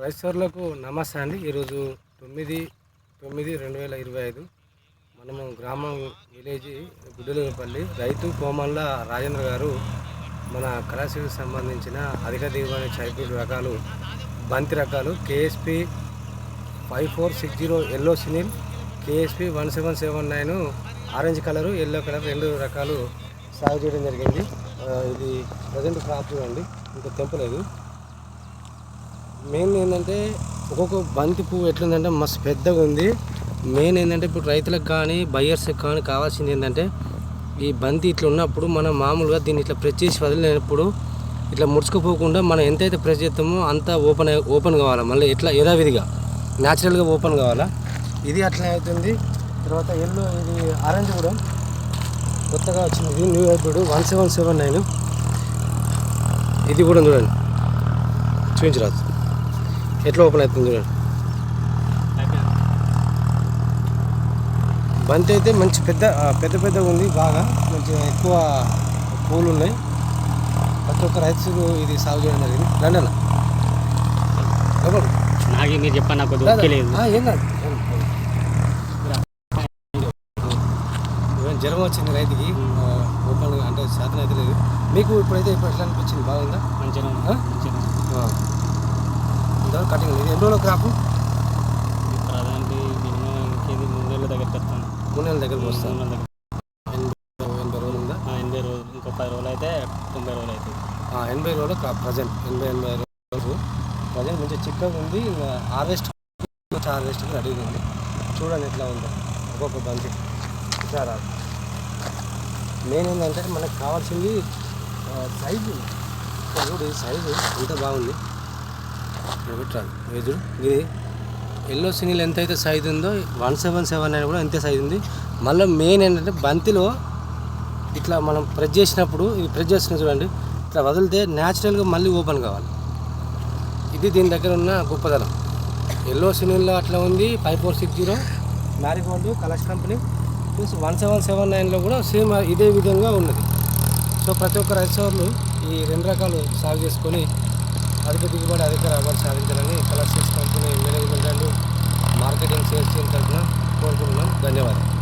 రైతులకు నమస్తే అండి. ఈరోజు తొమ్మిది తొమ్మిది రెండు వేల ఇరవై ఐదు. మనము గ్రామం విలేజ్ గుడ్డలపల్లి రైతు కోమల్ల రాజేంద్ర గారు మన కళాశీలకు సంబంధించిన అధిక దిగుబడి హైబ్రిడ్ రకాలు బంతి రకాలు KSP five four six zero yellow సినిల్ KSP one seven seven nine orange colour yellow colour రెండు రకాలు సాగు చేయడం జరిగింది. ఇది ప్రజెంట్ క్రాప్ అండి ఇంకా తెంపలేదు మెయిన్ ఏంటంటే ఒక్కొక్క బంతి పువ్వు ఎట్లుందంటే మస్తు పెద్దగా ఉంది. మెయిన్ ఏంటంటే ఇప్పుడు రైతులకు కానీ బయ్యర్స్కి కానీ కావాల్సింది ఏంటంటే ఈ బంతి ఇట్లా ఉన్నప్పుడు మనం మామూలుగా దీన్ని ఇట్లా ప్రెస్ చేసి వదిలినప్పుడు ఇట్లా ముడుచుకుపోకుండా మనం ఎంతైతే ప్రెస్ చేస్తామో అంత ఓపెన్ ఓపెన్ కావాలా? మళ్ళీ ఇట్లా యథావిధిగా న్యాచురల్గా ఓపెన్ కావాలా? ఇది అట్లనే అవుతుంది. తర్వాత ఎల్లో ఇది ఆరెంజ్ కూడా కొత్తగా వచ్చింది. ఇది new hybrid one seven seven nine. ఇది కూడా చూడండి. చూపించరాదు. ఎట్లా ఓపెన్ అవుతుంది చూడండి బంతి అయితే మంచి పెద్ద పెద్ద పెద్దగా ఉంది బాగా. మంచి ఎక్కువ పూలు ఉన్నాయి. ప్రతి ఒక్క రైతు ఇది సాగు చేయడం జరిగింది. రండి అన్న. మీరు చెప్పండి నాకు ఏం కాదు. జ్వరం వచ్చింది రైతుకి ఓపెన్ అంటే శాతం అయితే లేదు. మీకు ఇప్పుడైతే ఇప్పుడు ఎట్లా అనిపించింది? బాగుందా? మంచిగా ఉంది. ఆ? మంచిగా ఉంది. ఆ. ఇంతవరకు కటింగ్ ఇది ఎన్ని రోజుల క్రాపు ప్రధానికి మినిమం ఇంకేది మూడు వేల దగ్గరికి వస్తాను మూడు నెలల దగ్గరకు వస్తాను ఎనభై ఎనభై రోజులు ఉందా? ఎనభై రోజులు. ఇంకో పది రోజులు అయితే తొంభై రోజులు అవుతుంది ఎనభై రోజులు క్రాప్ ప్రజెంట్. ఎనభై ఎనభై రోజులు. ప్రజెంట్ మంచి చిక్కగా ఉంది. ఇంకా హార్వెస్ట్ హార్వెస్ట్ రెడీగా ఉంది. చూడండి ఎట్లా ఉందో. ఒక్కొక్క బంతి. రాదు మెయిన్ ఏంటంటే మనకు కావాల్సింది సైజు. చూడు సైజు ఎంత బాగుంది. ఇక్కడ ఇది ఇది ఎల్లో సింగిల్ ఎంత అయితే సైజ్ ఉందో వన్ సెవెన్ సెవెన్ నైన్ కూడా అంతే సైజ్ ఉంది. మళ్ళీ మెయిన్ ఏంటంటే బంతిలో ఇట్లా మనం ప్రెస్ చేసినప్పుడు ఇది ప్రెస్ చేస్తున్న చూడండి ఇట్లా వదిలితే న్యాచురల్గా మళ్ళీ ఓపెన్ కావాలి. ఇది దీని దగ్గర ఉన్న గొప్పదనం. ఎల్లో సినిల్లో అట్లా ఉంది five four six zero marigold colours company plus one seven seven నైన్లో కూడా సేమ్ ఇదే విధంగా ఉన్నది. సో ప్రతి ఒక్క రైతు సోదరులు ఈ రెండు రకాలు సాగు చేసుకొని అధిక దిగుబడి అధిక రాబడి సాధించాలని colours company management and marketing sales team తరఫున కోరుకుంటున్నాం. ధన్యవాదాలు.